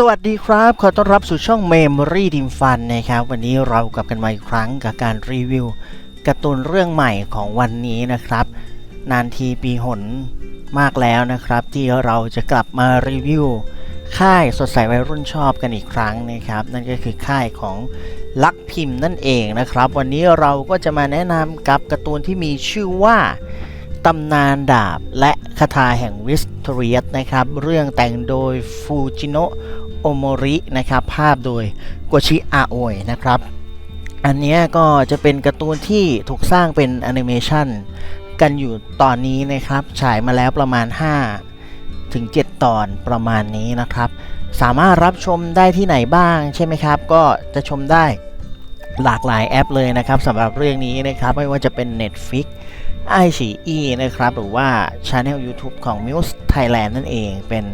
สวัสดีครับ ขอต้อนรับสู่ช่อง Memory Team Fun นะครับ วันนี้เรากลับกันมาอีกครั้งกับการรีวิวการ์ตูนเรื่องใหม่ของวันนี้นะครับ นานทีปีหนมากแล้วนะครับ ที่เราจะกลับมารีวิวค่ายสดใสวัยรุ่นชอบกันอีกครั้งนะครับ นั่นก็คือค่ายของลักพิมพ์นั่นเองนะครับ วันนี้เราก็จะมาแนะนำกับการ์ตูนที่มีชื่อว่าตำนานดาบและคาถาแห่งวิสทเรียสนะครับ เรื่องแต่งโดยฟูจิโนะ โอโมรินะครับ ภาพโดยโกชิอาโอยนะครับ อันนี้ก็จะเป็นการ์ตูนที่ถูกสร้างเป็นแอนิเมชันกันอยู่ตอนนี้นะครับ ฉายมาแล้วประมาณ 5 ถึง 7 ตอนประมาณนี้นะครับ สามารถรับชมได้ที่ไหนบ้างใช่ไหมครับ ก็จะชมได้หลากหลายแอปเลยนะครับสำหรับเรื่องนี้นะครับ ไม่ว่าจะเป็น Netflix ไอชีอีนะครับ หรือว่าช anel YouTube ของ Muse Thailand นั่นเองเป็น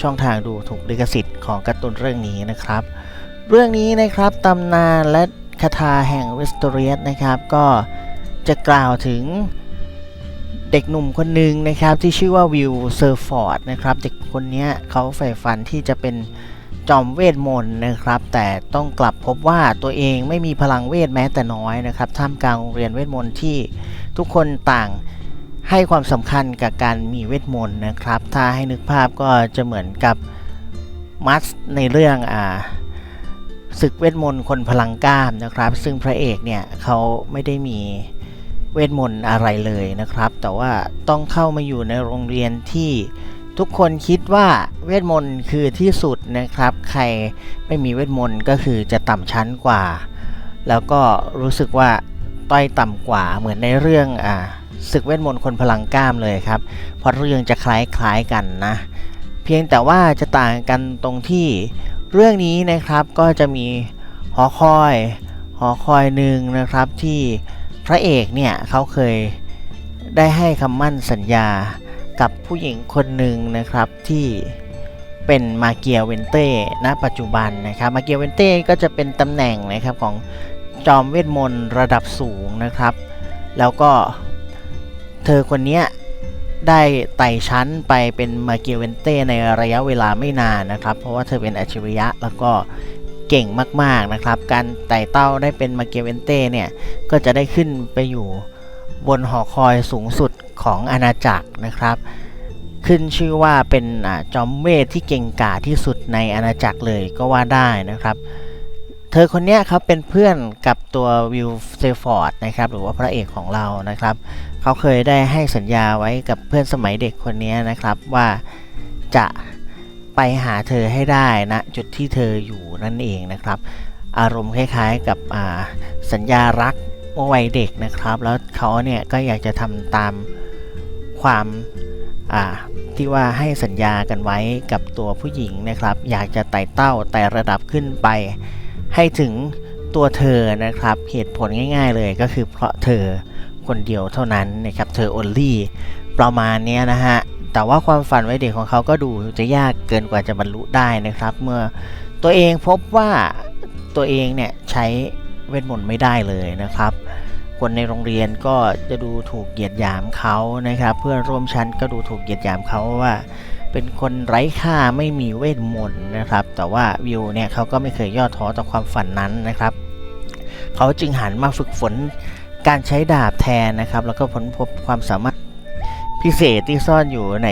ช่องทางดูถูกลิขสิทธิ์ของการ์ตูนเรื่องนี้นะครับ เรื่องนี้นะครับตำนานและคาถาแห่งวิสตอเรียสนะครับ ก็จะกล่าวถึงเด็กหนุ่มคนหนึ่งนะครับที่ชื่อว่าวิลเซอร์ฟอร์ดนะครับเด็กคนนี้เขาใฝ่ฝันที่จะเป็นจอมเวทมนต์นะครับ แต่ต้องกลับพบว่าตัวเองไม่มีพลังเวทแม้แต่น้อยนะครับท่ามกลางโรงเรียนเวทมนต์ที่ ทุกคนต่างให้ความสำคัญกับการมีเวทมนต์นะครับ ถ้าให้นึกภาพก็จะเหมือนกับมัสในเรื่องอ่าศึกเวทมนต์คนพลังกล้ามนะครับ ซึ่งพระเอกเนี่ยเขาไม่ได้มีเวทมนต์อะไรเลยนะครับ แต่ว่าต้องเข้ามาอยู่ในโรงเรียนที่ทุกคนคิดว่าเวทมนต์คือที่สุดนะครับ ใครไม่มีเวทมนต์ก็คือจะต่ำชั้นกว่า แล้วก็รู้สึกว่า ต้อยต่ำกว่าเหมือนในเรื่องอ่าศึกเวทมนต์คนพลังกล้ามเลยครับเพราะเรื่องจะคล้ายๆกันนะ เพียงแต่ว่าจะต่างกันตรงที่เรื่องนี้นะครับก็จะมีหอคอย หอคอยหนึ่งนะครับที่พระเอกเนี่ยเขาเคยได้ให้คำมั่นสัญญากับผู้หญิงคนหนึ่งนะครับที่เป็นมาเกียเวนเต้ณปัจจุบันนะครับมาเกียเวนเต้ก็จะเป็นตำแหน่งนะครับของ จอมเวทมนต์ระดับสูงนะครับ แล้วก็เธอคนนี้ได้ไต่ชั้นไปเป็นมาเกียเวนเต้ในระยะเวลาไม่นานนะครับ เพราะว่าเธอเป็นอัจฉริยะแล้วก็เก่งมากๆนะครับ การไต่เต้าได้เป็นมาเกียเวนเต้เนี่ย ก็จะได้ขึ้นไปอยู่บนหอคอยสูงสุดของอาณาจักรนะครับ ขึ้นชื่อว่าเป็นอจอมเวทที่เก่งกาจที่สุดในอาณาจักรเลยก็ว่าได้นะครับ เธอคนนี้ครับเป็นเพื่อนกับตัววิลเซฟอร์ดนะครับหรือว่าพระเอกของเรานะครับ เขาเคยได้ให้สัญญาไว้กับเพื่อนสมัยเด็กคนนี้นะครับว่าจะไปหาเธอให้ได้นะจุดที่เธออยู่นั่นเองนะครับ อารมณ์คล้ายๆกับสัญญารักเมื่อวัยเด็กนะครับ แล้วเขาเนี่ยก็อยากจะทำตามความที่ว่าให้สัญญากันไว้กับตัวผู้หญิงนะครับ อยากจะไต่เต้าไต่ระดับขึ้นไป ให้ถึงตัวเธอนะครับ เหตุผลง่าย ๆ เลยก็คือเพราะเธอคนเดียวเท่านั้นนะครับ เธอ only ประมาณนี้นะฮะ แต่ว่าความฝันไว้เด็กของเขาก็ดูจะยากเกินกว่าจะบรรลุได้นะครับ เมื่อตัวเองพบว่าตัวเองเนี่ยใช้เวทมนต์ไม่ได้เลยนะครับ คนในโรงเรียนก็จะดูถูกเหยียดหยามเขานะครับ เพื่อนร่วมชั้นก็ดูถูกเหยียดหยามเขาว่า เป็นคนไร้ค่าไม่มีเวทมนต์นะครับ แต่ว่าวิวเนี่ยเขาก็ไม่เคยย่อท้อต่อความฝันนั้นนะครับเขาจึงหันมาฝึกฝนการใช้ดาบแทนนะครับ แล้วก็ค้นพบความสามารถพิเศษที่ซ่อนอยู่ใน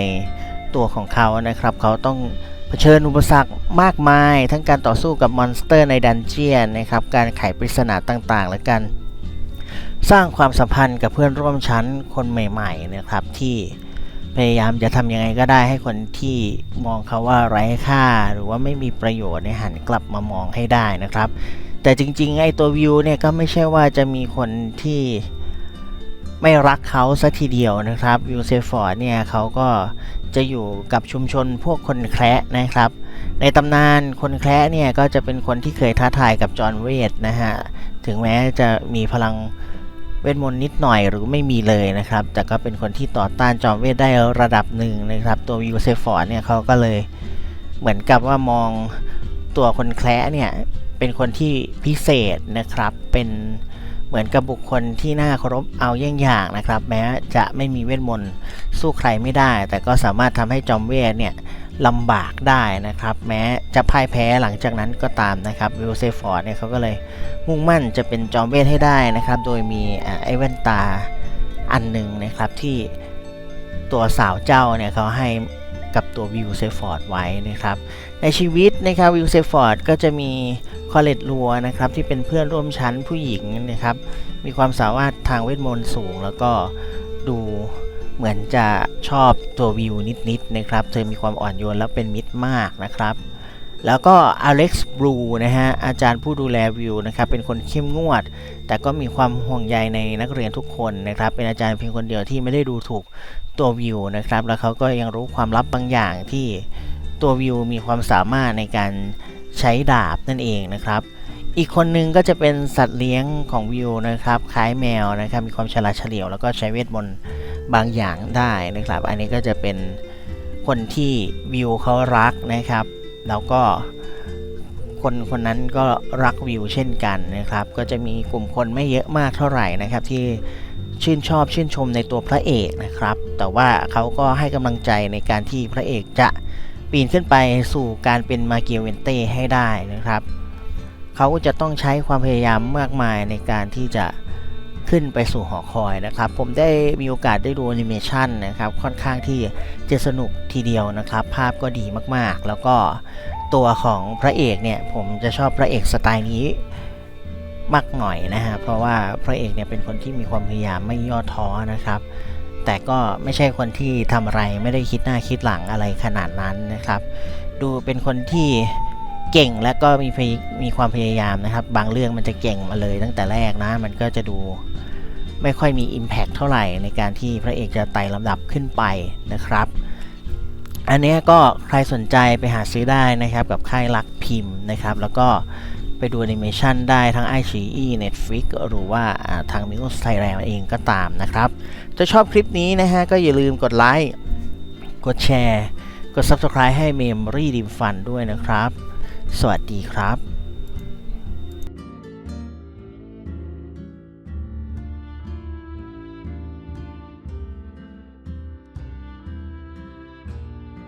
ตัวของเขานะครับ เขาต้องเผชิญอุปสรรคมากมาย ทั้งการต่อสู้กับมอนสเตอร์ในดันเจียนนะครับ การไขปริศนาต่างๆ และการสร้างความสัมพันธ์กับเพื่อนร่วมชั้นคนใหม่ ๆ นะครับที่ พยายามจะทำยังไงก็ได้ให้คนที่มองเขาว่าไร้ค่า หรือว่าไม่มีประโยชน์เนี่ยหันกลับมามองให้ได้นะครับ แต่จริงๆไอ้ตัววิวเนี่ยก็ไม่ใช่ว่าจะมีคนที่ไม่รักเขาซะทีเดียวนะครับวิวเซฟอร์ดเนี่ยเขาก็จะอยู่กับชุมชนพวกคนแคระนะครับ ในตำนานคนแคระเนี่ยก็จะเป็นคนที่เคยท้าทายกับจอห์นเวทนะฮะถึงแม้จะมีพลัง เวทมนต์นิดหน่อยหรือไม่มีเลยนะครับ แต่ก็เป็นคนที่ต่อต้านจอมเวทได้ระดับหนึ่งนะครับ ตัววิวเซฟอร์ดเนี่ยเขาก็เลยเหมือนกับว่ามองตัวคนแคร์เนี่ยเป็นคนที่พิเศษนะครับ เป็นเหมือนกับบุคคลที่น่าเคารพเอาเยี่ยงอย่างนะครับ แม้จะไม่มีเวทมนต์สู้ใครไม่ได้ แต่ก็สามารถทำให้จอมเวทเนี่ย ลำบากได้นะครับ แม้จะพ่ายแพ้หลังจากนั้นก็ตามนะครับวิลเซฟอร์ดเนี่ยเขาก็เลยมุ่งมั่นจะเป็นจอมเวทให้ได้นะครับ โดยมีไอ้แว่นตาอันหนึ่งนะครับที่ตัวสาวเจ้าเนี่ยเขาให้กับตัววิลเซฟอร์ดไว้นะครับ ในชีวิตนะครับวิลเซฟอร์ดก็จะมีคอเลตลัวนะครับที่เป็นเพื่อนร่วมชั้นผู้หญิงนะครับ มีความสามารถทางเวทมนต์สูง แล้วก็ดู เหมือนจะชอบตัววิวนิดๆนะครับ เธอมีความอ่อนโยนและเป็นมิตรมากนะครับ แล้วก็อเล็กซ์บลูนะฮะอาจารย์ผู้ดูแลวิวนะครับเป็นคนเข้มงวด แต่ก็มีความห่วงใยในนักเรียนทุกคนนะครับ เป็นอาจารย์เพียงคนเดียวที่ไม่ได้ดูถูกตัววิวนะครับ แล้วเขาก็ยังรู้ความลับบางอย่างที่ตัววิวมีความสามารถในการใช้ดาบนั่นเองนะครับอีกคนนึงก็จะเป็นสัตว์เลี้ยงของวิวนะครับ คล้ายแมวนะครับ มีความฉลาดเฉลียวแล้วก็ใช้เวทมนต์ บางอย่างได้นะครับ อันนี้ก็จะเป็นคนที่วิวเขารักนะครับ แล้วก็คนคนนั้นก็รักวิวเช่นกันนะครับ ก็จะมีกลุ่มคนไม่เยอะมากเท่าไหร่นะครับ ที่ชื่นชอบชื่นชมในตัวพระเอกนะครับ แต่ว่าเขาก็ให้กำลังใจในการที่พระเอกจะปีนขึ้นไปสู่การเป็นมาเกียเวนเต้ให้ได้นะครับ เขาจะต้องใช้ความพยายามมากมายในการที่จะ ขึ้นไปสู่หอคอยนะครับ ผมได้มีโอกาสได้ดูแอนิเมชันนะครับค่อนข้างที่จะสนุกทีเดียวนะครับ ภาพก็ดีมากๆ แล้วก็ตัวของพระเอกเนี่ยผมจะชอบพระเอกสไตล์นี้มากหน่อยนะฮะเพราะว่าพระเอกเนี่ยเป็นคนที่มีความพยายามไม่ย่อท้อนะครับแต่ก็ไม่ใช่คนที่ทำอะไรไม่ได้คิดหน้าคิดหลังอะไรขนาดนั้นนะครับ ดูเป็นคนที่ เก่งและก็มีพยมีความพยายามนะครับ บางเรื่องมันจะเก่งมาเลยตั้งแต่แรกนะ มันก็จะดูไม่ค่อยมี Impact เท่าไหร่ในการที่พระเอกจะไต่ลำดับขึ้นไปนะครับ อันนี้ก็ใครสนใจไปหาซื้อได้นะครับ กับค่ายลักพิมพ์นะครับ แล้วก็ไปดูแอนิเมชันได้ทั้ง i อ e Netflix หรือว่าทาง Muse Thailand เองก็ตามนะครับถ้าชอบคลิปนี้นะฮะ ก็อย่าลืมกดไลค์ กดแชร์ กด Subscribe ให้ Memory ดิมฟันด้วยนะครับ สวัสดีครับ